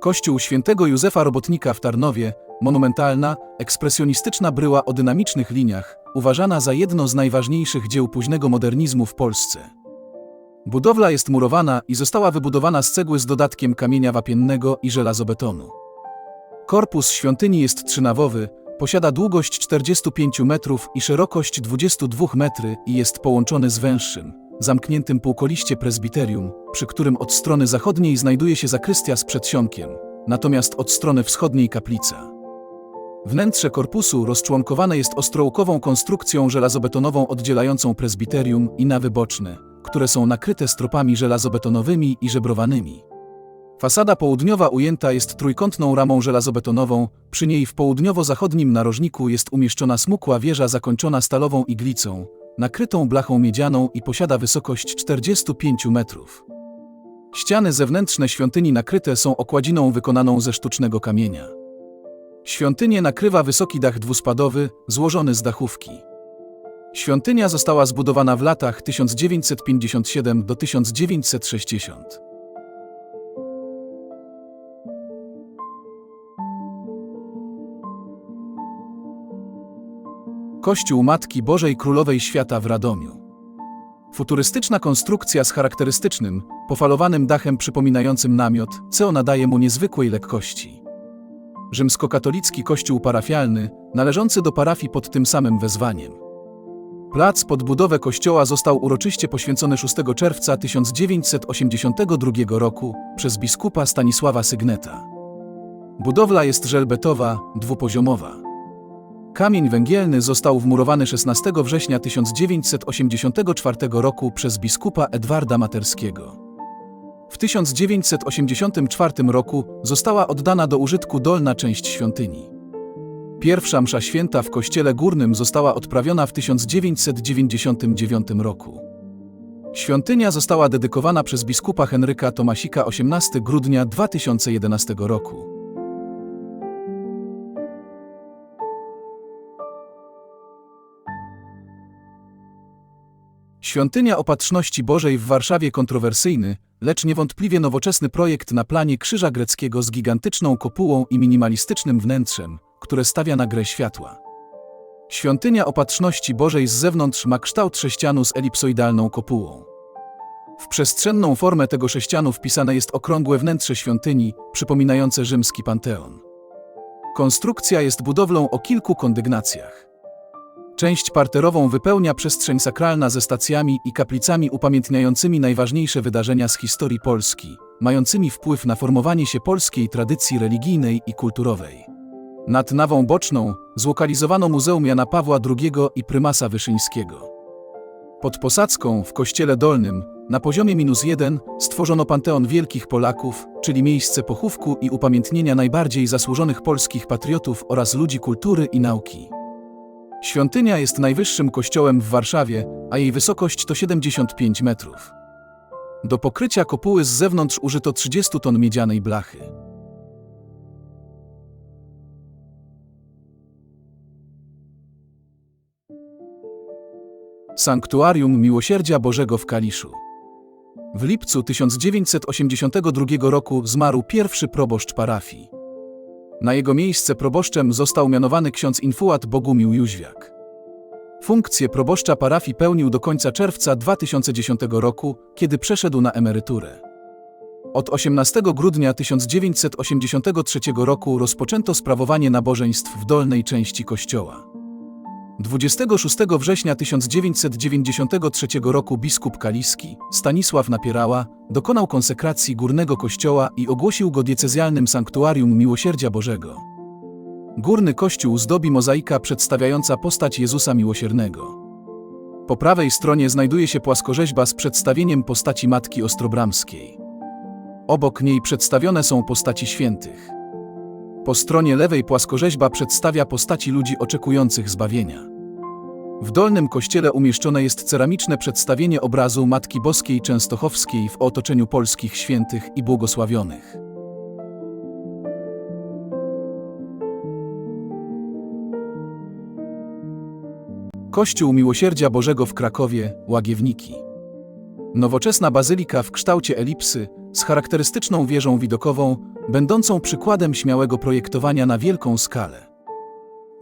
Kościół świętego Józefa Robotnika w Tarnowie, monumentalna, ekspresjonistyczna bryła o dynamicznych liniach, uważana za jedno z najważniejszych dzieł późnego modernizmu w Polsce. Budowla jest murowana i została wybudowana z cegły z dodatkiem kamienia wapiennego i żelazobetonu. Korpus świątyni jest trzynawowy, posiada długość 45 metrów i szerokość 22 metry i jest połączony z węższym, zamkniętym półkoliście prezbiterium, przy którym od strony zachodniej znajduje się zakrystia z przedsionkiem, natomiast od strony wschodniej kaplica. Wnętrze korpusu rozczłonkowane jest ostrołkową konstrukcją żelazobetonową oddzielającą prezbiterium i nawy boczne, które są nakryte stropami żelazobetonowymi i żebrowanymi. Fasada południowa ujęta jest trójkątną ramą żelazobetonową, przy niej w południowo-zachodnim narożniku jest umieszczona smukła wieża zakończona stalową iglicą, nakrytą blachą miedzianą i posiada wysokość 45 metrów. Ściany zewnętrzne świątyni nakryte są okładziną wykonaną ze sztucznego kamienia. Świątynię nakrywa wysoki dach dwuspadowy, złożony z dachówki. Świątynia została zbudowana w latach 1957 do 1960. Kościół Matki Bożej Królowej Świata w Radomiu. Futurystyczna konstrukcja z charakterystycznym, pofalowanym dachem przypominającym namiot, co nadaje mu niezwykłej lekkości. Rzymskokatolicki kościół parafialny, należący do parafii pod tym samym wezwaniem. Plac pod budowę kościoła został uroczyście poświęcony 6 czerwca 1982 roku przez biskupa Stanisława Sygneta. Budowla jest żelbetowa, dwupoziomowa. Kamień węgielny został wmurowany 16 września 1984 roku przez biskupa Edwarda Materskiego. W 1984 roku została oddana do użytku dolna część świątyni. Pierwsza msza święta w kościele górnym została odprawiona w 1999 roku. Świątynia została dedykowana przez biskupa Henryka Tomasika 18 grudnia 2011 roku. Świątynia Opatrzności Bożej w Warszawie kontrowersyjny, lecz niewątpliwie nowoczesny projekt na planie krzyża greckiego z gigantyczną kopułą i minimalistycznym wnętrzem, które stawia na grę światła. Świątynia Opatrzności Bożej z zewnątrz ma kształt sześcianu z elipsoidalną kopułą. W przestrzenną formę tego sześcianu wpisane jest okrągłe wnętrze świątyni, przypominające rzymski panteon. Konstrukcja jest budowlą o kilku kondygnacjach. Część parterową wypełnia przestrzeń sakralna ze stacjami i kaplicami upamiętniającymi najważniejsze wydarzenia z historii Polski, mającymi wpływ na formowanie się polskiej tradycji religijnej i kulturowej. Nad nawą boczną zlokalizowano Muzeum Jana Pawła II i Prymasa Wyszyńskiego. Pod posadzką w Kościele Dolnym, na poziomie minus jeden, stworzono Panteon Wielkich Polaków, czyli miejsce pochówku i upamiętnienia najbardziej zasłużonych polskich patriotów oraz ludzi kultury i nauki. Świątynia jest najwyższym kościołem w Warszawie, a jej wysokość to 75 metrów. Do pokrycia kopuły z zewnątrz użyto 30 ton miedzianej blachy. Sanktuarium Miłosierdzia Bożego w Kaliszu. W lipcu 1982 roku zmarł pierwszy proboszcz parafii. Na jego miejsce proboszczem został mianowany ksiądz Infuat Bogumił Jóźwiak. Funkcję proboszcza parafii pełnił do końca czerwca 2010 roku, kiedy przeszedł na emeryturę. Od 18 grudnia 1983 roku rozpoczęto sprawowanie nabożeństw w dolnej części kościoła. 26 września 1993 roku biskup kaliski, Stanisław Napierała, dokonał konsekracji górnego kościoła i ogłosił go diecezjalnym sanktuarium Miłosierdzia Bożego. Górny kościół zdobi mozaika przedstawiająca postać Jezusa Miłosiernego. Po prawej stronie znajduje się płaskorzeźba z przedstawieniem postaci Matki Ostrobramskiej. Obok niej przedstawione są postaci świętych. Po stronie lewej płaskorzeźba przedstawia postaci ludzi oczekujących zbawienia. W dolnym kościele umieszczone jest ceramiczne przedstawienie obrazu Matki Boskiej Częstochowskiej w otoczeniu polskich świętych i błogosławionych. Kościół Miłosierdzia Bożego w Krakowie, Łagiewniki. Nowoczesna bazylika w kształcie elipsy, z charakterystyczną wieżą widokową, będącą przykładem śmiałego projektowania na wielką skalę.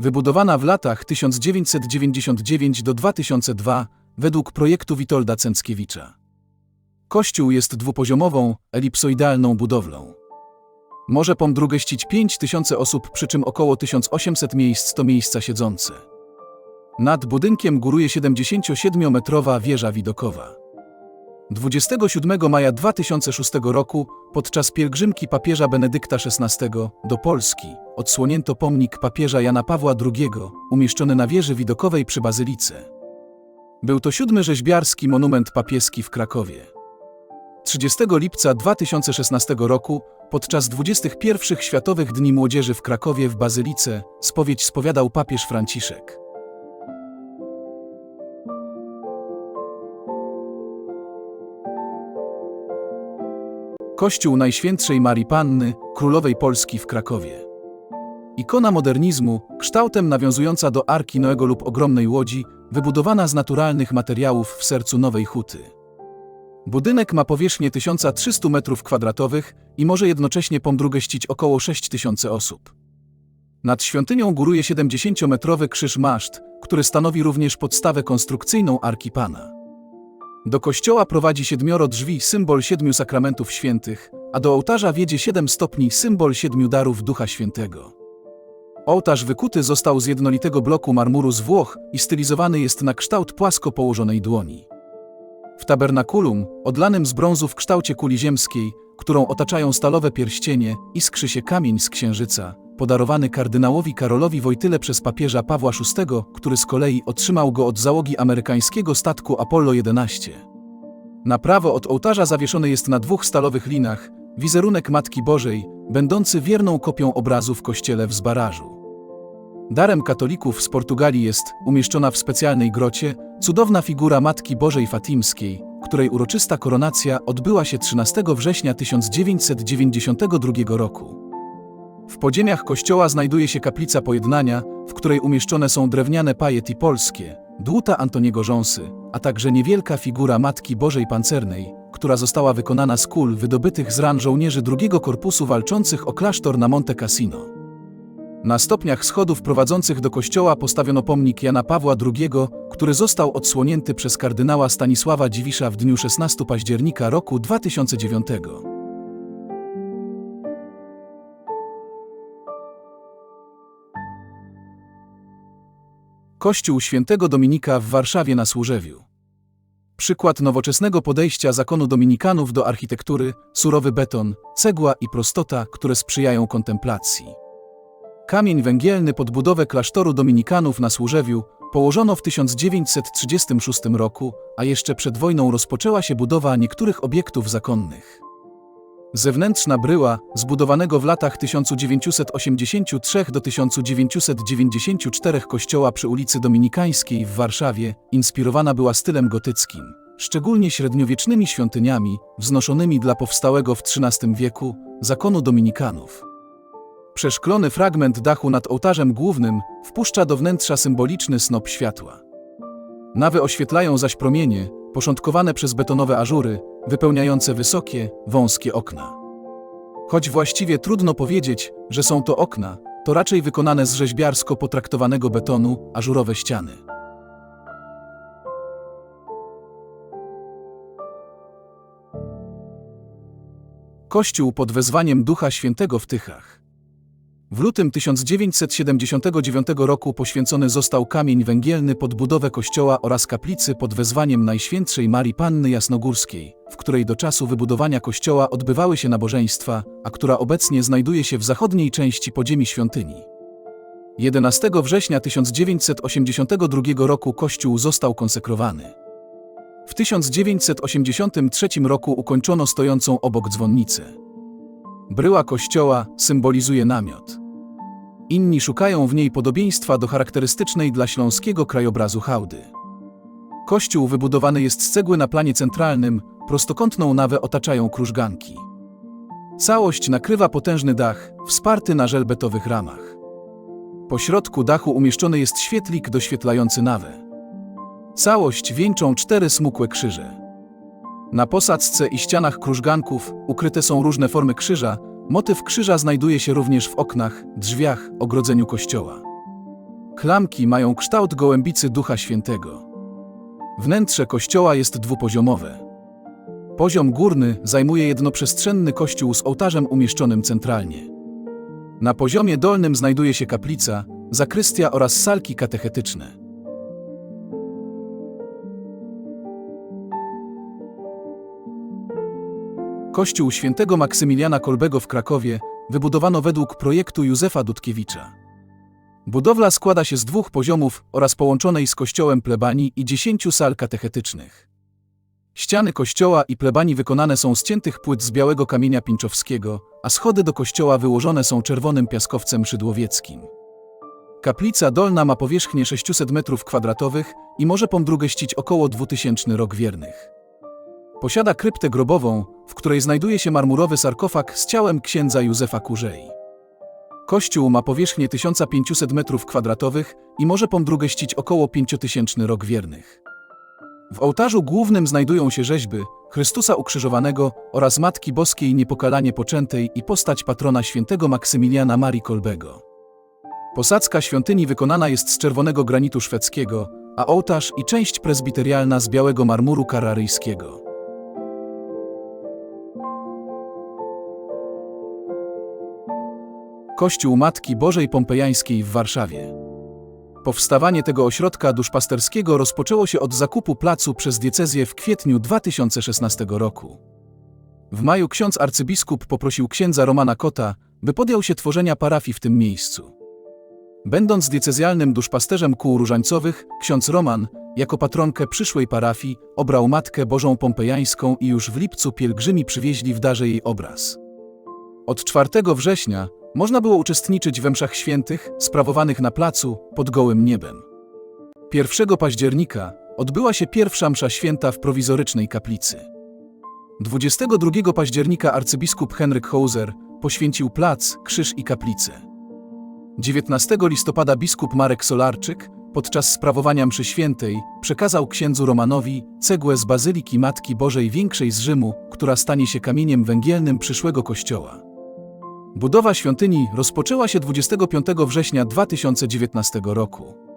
Wybudowana w latach 1999 do 2002 według projektu Witolda Cęckiewicza. Kościół jest dwupoziomową, elipsoidalną budowlą. Może pomdrugeścić 5000 osób, przy czym około 1800 miejsc to miejsca siedzące. Nad budynkiem góruje 77-metrowa wieża widokowa. 27 maja 2006 roku, podczas pielgrzymki papieża Benedykta XVI do Polski, odsłonięto pomnik papieża Jana Pawła II, umieszczony na wieży widokowej przy Bazylice. Był to siódmy rzeźbiarski monument papieski w Krakowie. 30 lipca 2016 roku, podczas 21 Światowych Dni Młodzieży w Krakowie w Bazylice, spowiedź spowiadał papież Franciszek. Kościół Najświętszej Marii Panny, Królowej Polski w Krakowie. Ikona modernizmu, kształtem nawiązująca do Arki Noego lub ogromnej łodzi, wybudowana z naturalnych materiałów w sercu Nowej Huty. Budynek ma powierzchnię 1300 m2 i może jednocześnie pomdrugeścić około 6000 osób. Nad świątynią góruje 70-metrowy krzyż maszt, który stanowi również podstawę konstrukcyjną Arki Pana. Do kościoła prowadzi siedmioro drzwi, symbol siedmiu sakramentów świętych, a do ołtarza wiedzie siedem stopni, symbol siedmiu darów Ducha Świętego. Ołtarz wykuty został z jednolitego bloku marmuru z Włoch i stylizowany jest na kształt płasko położonej dłoni. W tabernakulum, odlanym z brązu w kształcie kuli ziemskiej, którą otaczają stalowe pierścienie, iskrzy się kamień z księżyca, podarowany kardynałowi Karolowi Wojtyle przez papieża Pawła VI, który z kolei otrzymał go od załogi amerykańskiego statku Apollo 11. Na prawo od ołtarza zawieszony jest na dwóch stalowych linach wizerunek Matki Bożej, będący wierną kopią obrazu w kościele w Zbarażu. Darem katolików z Portugalii jest, umieszczona w specjalnej grocie, cudowna figura Matki Bożej Fatimskiej, której uroczysta koronacja odbyła się 13 września 1992 roku. W podziemiach kościoła znajduje się kaplica pojednania, w której umieszczone są drewniane pajety polskie, dłuta Antoniego Rząsy, a także niewielka figura Matki Bożej Pancernej, która została wykonana z kul wydobytych z ran żołnierzy drugiego korpusu walczących o klasztor na Monte Cassino. Na stopniach schodów prowadzących do kościoła postawiono pomnik Jana Pawła II, który został odsłonięty przez kardynała Stanisława Dziwisza w dniu 16 października roku 2009. Kościół Świętego Dominika w Warszawie na Służewiu. Przykład nowoczesnego podejścia zakonu dominikanów do architektury, surowy beton, cegła i prostota, które sprzyjają kontemplacji. Kamień węgielny pod budowę klasztoru dominikanów na Służewiu położono w 1936 roku, a jeszcze przed wojną rozpoczęła się budowa niektórych obiektów zakonnych. Zewnętrzna bryła, zbudowanego w latach 1983 do 1994 kościoła przy ulicy Dominikańskiej w Warszawie, inspirowana była stylem gotyckim, szczególnie średniowiecznymi świątyniami, wznoszonymi dla powstałego w XIII wieku zakonu dominikanów. Przeszklony fragment dachu nad ołtarzem głównym wpuszcza do wnętrza symboliczny snop światła. Nawy oświetlają zaś promienie, poszczątkowane przez betonowe ażury, wypełniające wysokie, wąskie okna. Choć właściwie trudno powiedzieć, że są to okna, to raczej wykonane z rzeźbiarsko potraktowanego betonu ażurowe ściany. Kościół pod wezwaniem Ducha Świętego w Tychach. W lutym 1979 roku poświęcony został kamień węgielny pod budowę kościoła oraz kaplicy pod wezwaniem Najświętszej Marii Panny Jasnogórskiej, w której do czasu wybudowania kościoła odbywały się nabożeństwa, a która obecnie znajduje się w zachodniej części podziemi świątyni. 11 września 1982 roku kościół został konsekrowany. W 1983 roku ukończono stojącą obok dzwonnicę. Bryła kościoła symbolizuje namiot. Inni szukają w niej podobieństwa do charakterystycznej dla śląskiego krajobrazu hałdy. Kościół wybudowany jest z cegły na planie centralnym, prostokątną nawę otaczają krużganki. Całość nakrywa potężny dach, wsparty na żelbetowych ramach. Po środku dachu umieszczony jest świetlik doświetlający nawę. Całość wieńczą cztery smukłe krzyże. Na posadzce i ścianach krużganków ukryte są różne formy krzyża, Motyw krzyża znajduje się również w oknach, drzwiach, ogrodzeniu kościoła. Klamki mają kształt gołębicy Ducha Świętego. Wnętrze kościoła jest dwupoziomowe. Poziom górny zajmuje jednoprzestrzenny kościół z ołtarzem umieszczonym centralnie. Na poziomie dolnym znajduje się kaplica, zakrystia oraz salki katechetyczne. Kościół świętego Maksymiliana Kolbego w Krakowie wybudowano według projektu Józefa Dudkiewicza. Budowla składa się z dwóch poziomów oraz połączonej z kościołem plebanii i dziesięciu sal katechetycznych. Ściany kościoła i plebanii wykonane są z ciętych płyt z białego kamienia pinczowskiego, a schody do kościoła wyłożone są czerwonym piaskowcem szydłowieckim. Kaplica dolna ma powierzchnię 600 m2 i może pomdrugeścić około 2000 rok wiernych. Posiada kryptę grobową, w której znajduje się marmurowy sarkofag z ciałem księdza Józefa Kurzei. Kościół ma powierzchnię 1500 m2 i może pomdrugeścić około 5000 rok wiernych. W ołtarzu głównym znajdują się rzeźby Chrystusa Ukrzyżowanego oraz Matki Boskiej Niepokalanie Poczętej i postać patrona świętego Maksymiliana Marii Kolbego. Posadzka świątyni wykonana jest z czerwonego granitu szwedzkiego, a ołtarz i część prezbiterialna z białego marmuru kararyjskiego. Kościół Matki Bożej Pompejańskiej w Warszawie. Powstawanie tego ośrodka duszpasterskiego rozpoczęło się od zakupu placu przez diecezję w kwietniu 2016 roku. W maju ksiądz arcybiskup poprosił księdza Romana Kota, by podjął się tworzenia parafii w tym miejscu. Będąc diecezjalnym duszpasterzem kół różańcowych, ksiądz Roman, jako patronkę przyszłej parafii, obrał Matkę Bożą Pompejańską i już w lipcu pielgrzymi przywieźli w darze jej obraz. Od 4 września można było uczestniczyć we mszach świętych sprawowanych na placu pod gołym niebem. 1 października odbyła się pierwsza msza święta w prowizorycznej kaplicy. 22 października arcybiskup Henryk Hauser poświęcił plac, krzyż i kaplicę. 19 listopada biskup Marek Solarczyk podczas sprawowania mszy świętej przekazał księdzu Romanowi cegłę z Bazyliki Matki Bożej Większej z Rzymu, która stanie się kamieniem węgielnym przyszłego kościoła. Budowa świątyni rozpoczęła się 25 września 2019 roku.